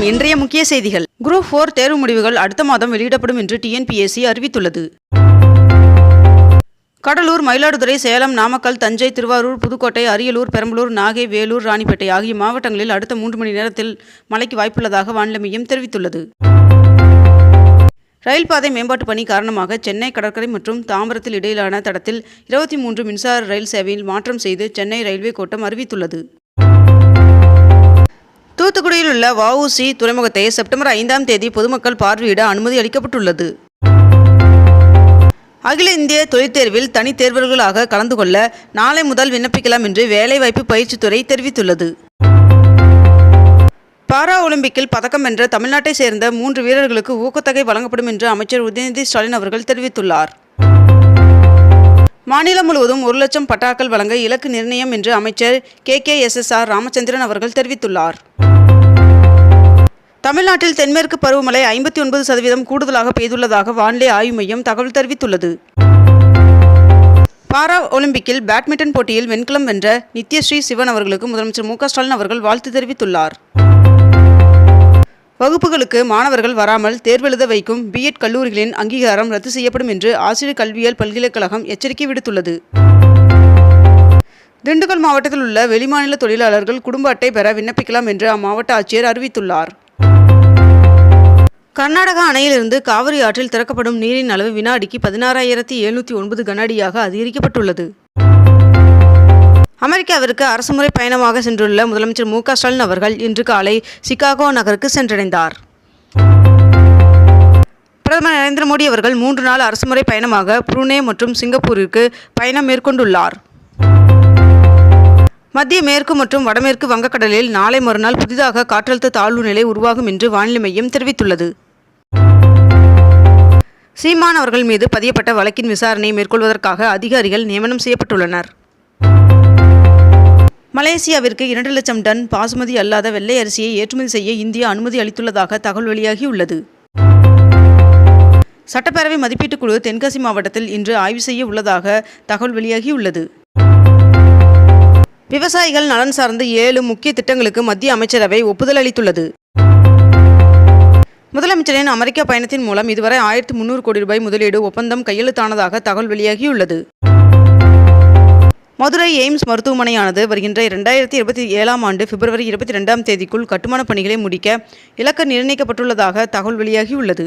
வணக்கம் இன்றைய முக்கிய செய்திகள். குரூப் ஃபோர் தேர்வு முடிவுகள் அடுத்த மாதம் வெளியிடப்படும் என்று டிஎன்பிஎஸ்சி அறிவித்துள்ளது. கடலூர் மயிலாடுதுறை சேலம் நாமக்கல் தஞ்சை திருவாரூர் புதுக்கோட்டை அரியலூர் பெரம்பலூர் நாகை வேலூர் ராணிப்பேட்டை ஆகிய மாவட்டங்களில் அடுத்த மூன்று மணி நேரத்தில் மழைக்கு வாய்ப்புள்ளதாக வானிலை மையம் தெரிவித்துள்ளது. ரயில் பாதை மேம்பாட்டு பணி காரணமாக சென்னை கடற்கரை மற்றும் தாம்பரத்தில் இடையிலான தடத்தில் இருபத்தி மூன்று மின்சார ரயில் சேவையில் மாற்றம் செய்து சென்னை ரயில்வே கோட்டம் அறிவித்துள்ளது. தூத்துக்குடியில் உள்ள வஉசி துறைமுகத்தை செப்டம்பர் ஐந்தாம் தேதி பொதுமக்கள் பார்வையிட அனுமதி அளிக்கப்பட்டுள்ளது. அகில இந்திய தொழிற்தேர்வில் தனித் தேர்வர்களாக கலந்து கொள்ள நாளை முதல் விண்ணப்பிக்கலாம் என்று வேலைவாய்ப்பு பயிற்சித்துறை தெரிவித்துள்ளது. பாரா ஒலிம்பிக்கில் பதக்கம் வென்ற தமிழ்நாட்டை சேர்ந்த மூன்று வீரர்களுக்கு ஊக்கத்தொகை வழங்கப்படும் என்று அமைச்சர் உதயநிதி ஸ்டாலின் அவர்கள் தெரிவித்துள்ளார். மாநிலம் முழுவதும் ஒரு லட்சம் பட்டாக்கள் வழங்க இலக்கு நிர்ணயம் என்று அமைச்சர் K K S S R Ramachandran அவர்கள் தெரிவித்துள்ளார். தமிழ்நாட்டில் தென்மேற்கு பருவமழை ஐம்பத்தி ஒன்பது சதவீதம் கூடுதலாக பெய்துள்ளதாக வானிலை ஆய்வு மையம் தகவல் தெரிவித்துள்ளது. பாரா ஒலிம்பிக்கில் பேட்மிண்டன் போட்டியில் வெண்கலம் வென்ற நித்யஸ்ரீ சிவன் அவர்களுக்கு முதலமைச்சர் மு ஸ்டாலின் அவர்கள் வாழ்த்து தெரிவித்துள்ளார். வகுப்புகளுக்கு மாணவர்கள் வராமல் தேர்வெழுத வைக்கும் பிஎட் கல்லூரிகளின் அங்கீகாரம் ரத்து செய்யப்படும் என்று ஆசிரியர் கல்வியியல் பல்கலைக்கழகம் எச்சரிக்கை விடுத்துள்ளது. திண்டுக்கல் மாவட்டத்தில் உள்ள வெளிமாநில தொழிலாளர்கள் குடும்ப அட்டை பெற விண்ணப்பிக்கலாம் என்று அம்மாவட்ட ஆட்சியர் அறிவித்துள்ளார். கர்நாடகா அணையிலிருந்து காவிரி ஆற்றில் திறக்கப்படும் நீரின் அளவு வினாடிக்கு பதினாறாயிரத்தி எழுநூற்றி ஒன்பது கனஅடியாக அதிகரிக்கப்பட்டுள்ளது. அமெரிக்காவிற்கு அரசுமுறை பயணமாக சென்றுள்ள முதலமைச்சர் மு ஸ்டாலின் அவர்கள் இன்று காலை சிகாகோ நகருக்கு சென்றடைந்தார். பிரதமர் நரேந்திர மோடி அவர்கள் மூன்று நாள் அரசுமுறை பயணமாக புருனே மற்றும் சிங்கப்பூரிற்கு பயணம் மேற்கொண்டுள்ளார். மத்திய மேற்கு மற்றும் வடமேற்கு வங்கக்கடலில் நாளை மறுநாள் புதிதாக காற்றழுத்த தாழ்வு நிலை உருவாகும் என்று வானிலை மையம் தெரிவித்துள்ளது. சீமான் அவர்கள் மீது பதியப்பட்ட வழக்கின் விசாரணை மேற்கொள்வதற்காக அதிகாரிகள் நியமனம் செய்யப்பட்டுள்ளனர். மலேசியாவிற்கு இரண்டு லட்சம் டன் பாசுமதி அல்லாத வெள்ளை அரிசியை ஏற்றுமதி செய்ய இந்தியா அனுமதி அளித்துள்ளதாக தகவல் வெளியாகியுள்ளது. சட்டப்பேரவை மதிப்பீட்டுக் குழு தென்காசி மாவட்டத்தில் இன்று ஆய்வு செய்ய உள்ளதாக தகவல் வெளியாகியுள்ளது. விவசாயிகள் நலன் சார்ந்த ஏழு முக்கிய திட்டங்களுக்கு மத்திய அமைச்சரவை ஒப்புதல் அளித்துள்ளது. முதலமைச்சரின் அமெரிக்கா பயணத்தின் மூலம் இதுவரை ஆயிரத்தி முன்னூறு கோடி ரூபாய் முதலீடு ஒப்பந்தம் கையெழுத்தானதாக தகவல் வெளியாகியுள்ளது. மதுரை எய்ம்ஸ் மருத்துவமனையானது வருகின்ற இரண்டாயிரத்தி இருபத்தி ஏழாம் ஆண்டு பிப்ரவரி இருபத்தி ரெண்டாம் தேதிக்குள் கட்டுமானப் பணிகளை முடிக்க இலக்கு நிர்ணயிக்கப்பட்டுள்ளதாக தகவல் வெளியாகியுள்ளது.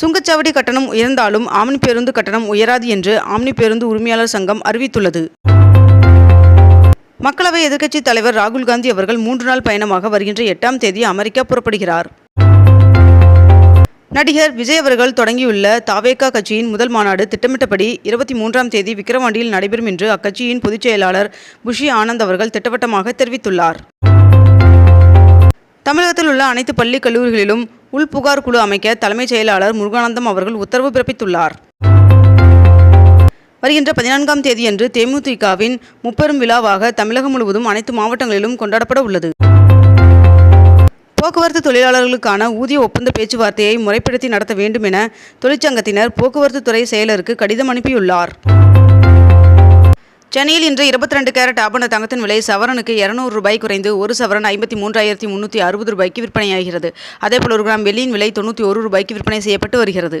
சுங்கச்சாவடி கட்டணம் உயர்ந்தாலும் ஆம்னி பேருந்து கட்டணம் உயராது என்று ஆம்னி பேருந்து உரிமையாளர் சங்கம் அறிவித்துள்ளது. மக்களவை எதிர்க்கட்சித் தலைவர் ராகுல் காந்தி அவர்கள் மூன்று நாள் பயணமாக வருகின்ற எட்டாம் தேதி அமெரிக்கா புறப்படுகிறார். நடிகர் விஜய் அவர்கள் தொடங்கியுள்ள தாவேகா கட்சியின் முதல் மாநாடு திட்டமிட்டபடி இருபத்தி மூன்றாம் தேதி விக்கிரவாண்டியில் நடைபெறும் என்று அக்கட்சியின் பொதுச் செயலாளர் புஷி ஆனந்த் அவர்கள் திட்டவட்டமாக தெரிவித்துள்ளார். தமிழகத்தில் உள்ள அனைத்து பள்ளி கல்லூரிகளிலும் உள்புகார் குழு அமைக்க தலைமைச் செயலாளர் முருகானந்தம் அவர்கள் உத்தரவு பிறப்பித்துள்ளார். வருகின்ற பதினான்காம் தேதியன்று தேமுதிகவின் முப்பெரும் விழாவாக தமிழகம் முழுவதும் அனைத்து மாவட்டங்களிலும் கொண்டாடப்பட உள்ளது. போக்குவரத்து தொழிலாளர்களுக்கான ஊதிய ஒப்பந்த பேச்சுவார்த்தையை முறைப்படுத்தி நடத்த வேண்டும் என தொழிற்சங்கத்தினர் போக்குவரத்து துறை செயலருக்கு கடிதம் அனுப்பியுள்ளார். சென்னையில் இன்று இருபத்தி ரெண்டு கேரட் ஆபண தங்கத்தின் விலை சவரனுக்கு இருநூறு ரூபாய் குறைந்து ஒரு சவரன் ஐம்பத்தி மூன்றாயிரத்தி முன்னூற்றி அறுபது ரூபாய்க்கு விற்பனையாகிறது. அதேபோல் ஒரு கிராம் வெள்ளியின் விலை தொண்ணூற்றி ஒரு ரூபாய்க்கு விற்பனை செய்யப்பட்டு வருகிறது.